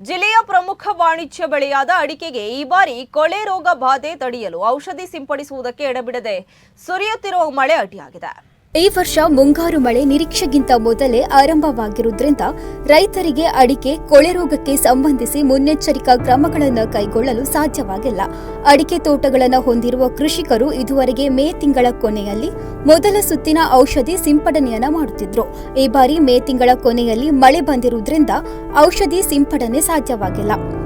ಜಿಲ್ಲೆಯ ಪ್ರಮುಖ ವಾಣಿಜ್ಯ ಬೆಳೆಯಾದ ಅಡಿಕೆಗೆ ಈ ಬಾರಿ ಕೊಳೆ ರೋಗ ಬಾಧೆ ತಡೆಯಲು ಔಷಧಿ ಸಿಂಪಡಿಸುವುದಕ್ಕೆ ಎಡಬಿಡದೆ ಸುರಿಯುತ್ತಿರುವ ಮಳೆ ಅಡ್ಡಿಯಾಗಿದೆ. ಈ ವರ್ಷ ಮುಂಗಾರು ಮಳೆ ನಿರೀಕ್ಷೆಗಿಂತ ಮೊದಲೇ ಆರಂಭವಾಗಿರುವುದರಿಂದ ರೈತರಿಗೆ ಅಡಿಕೆ, ಕೊಳೆ ರೋಗಕ್ಕೆ ಸಂಬಂಧಿಸಿ ಮುನ್ನೆಚ್ಚರಿಕಾ ಕ್ರಮಗಳನ್ನು ಕೈಗೊಳ್ಳಲು ಸಾಧ್ಯವಾಗಿಲ್ಲ. ಅಡಿಕೆ ತೋಟಗಳನ್ನು ಹೊಂದಿರುವ ಕೃಷಿಕರು ಇದುವರೆಗೆ ಮೇ ತಿಂಗಳ ಕೊನೆಯಲ್ಲಿ ಮೊದಲ ಸುತ್ತಿನ ಔಷಧಿ ಸಿಂಪಡಣೆಯನ್ನ ಮಾಡುತ್ತಿದ್ರು. ಈ ಬಾರಿ ಮೇ ತಿಂಗಳ ಕೊನೆಯಲ್ಲಿ ಮಳೆ ಬಂದಿರುವುದರಿಂದ ಔಷಧಿ ಸಿಂಪಡಣೆ ಸಾಧ್ಯವಾಗಿಲ್ಲ.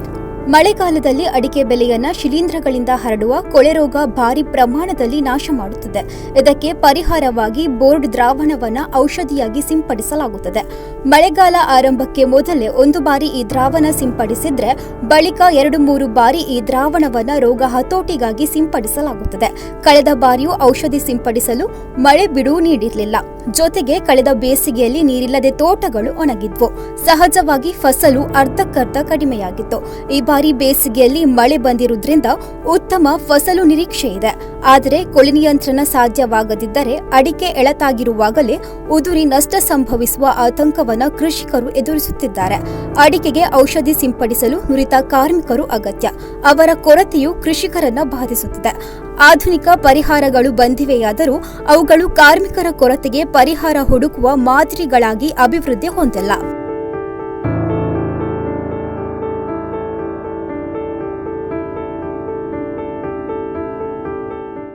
ಮಳೆಗಾಲದಲ್ಲಿ ಅಡಿಕೆ ಬೆಲೆಯನ್ನ ಶಿಲೀಂಧ್ರಗಳಿಂದ ಹರಡುವ ಕೊಳೆ ರೋಗ ಭಾರಿ ಪ್ರಮಾಣದಲ್ಲಿ ನಾಶ ಮಾಡುತ್ತದೆ. ಇದಕ್ಕೆ ಪರಿಹಾರವಾಗಿ ಬೋರ್ಡ್ ದ್ರಾವಣವನ್ನ ಔಷಧಿಯಾಗಿ ಸಿಂಪಡಿಸಲಾಗುತ್ತದೆ. ಮಳೆಗಾಲ ಆರಂಭಕ್ಕೆ ಮೊದಲೇ ಒಂದು ಬಾರಿ ಈ ದ್ರಾವಣ ಸಿಂಪಡಿಸಿದ್ರೆ ಬಳಿಕ ಎರಡು ಮೂರು ಬಾರಿ ಈ ದ್ರಾವಣವನ್ನ ರೋಗ ಹತೋಟಿಗಾಗಿ ಸಿಂಪಡಿಸಲಾಗುತ್ತದೆ. ಕಳೆದ ಬಾರಿಯೂ ಔಷಧಿ ಸಿಂಪಡಿಸಲು ಮಳೆ ಬಿಡುವು ನೀಡಿರಲಿಲ್ಲ. ಜೊತೆಗೆ ಕಳೆದ ಬೇಸಿಗೆಯಲ್ಲಿ ನೀರಿಲ್ಲದೆ ತೋಟಗಳು ಒಣಗಿದ್ವು. ಸಹಜವಾಗಿ ಫಸಲು ಅರ್ಧಕ್ಕರ್ಧ ಕಡಿಮೆಯಾಗಿತ್ತು. ಈ ಬಾರಿ ಬೇಸಿಗೆಯಲ್ಲಿ ಮಳೆ ಬಂದಿರುವುದರಿಂದ ಉತ್ತಮ ಫಸಲು ನಿರೀಕ್ಷೆ ಇದೆ. ಆದರೆ ಕೊಳೆ ನಿಯಂತ್ರಣ ಸಾಧ್ಯವಾಗದಿದ್ದರೆ ಅಡಿಕೆ ಎಳತಾಗಿರುವಾಗಲೇ ಉದುರಿ ನಷ್ಟ ಸಂಭವಿಸುವ ಆತಂಕವನ್ನು ಕೃಷಿಕರು ಎದುರಿಸುತ್ತಿದ್ದಾರೆ. ಅಡಿಕೆಗೆ ಔಷಧಿ ಸಿಂಪಡಿಸಲು ನುರಿತ ಕಾರ್ಮಿಕರು ಅಗತ್ಯ. ಅವರ ಕೊರತೆಯು ಕೃಷಿಕರನ್ನ ಬಾಧಿಸುತ್ತಿದೆ. ಆಧುನಿಕ ಪರಿಹಾರಗಳು ಬಂದಿವೆಯಾದರೂ ಅವುಗಳು ಕಾರ್ಮಿಕರ ಕೊರತೆಗೆ ಪರಿಹಾರ ಹುಡುಕುವ ಮಾದರಿಗಳಾಗಿ ಅಭಿವೃದ್ಧಿ ಹೊಂದಿಲ್ಲ.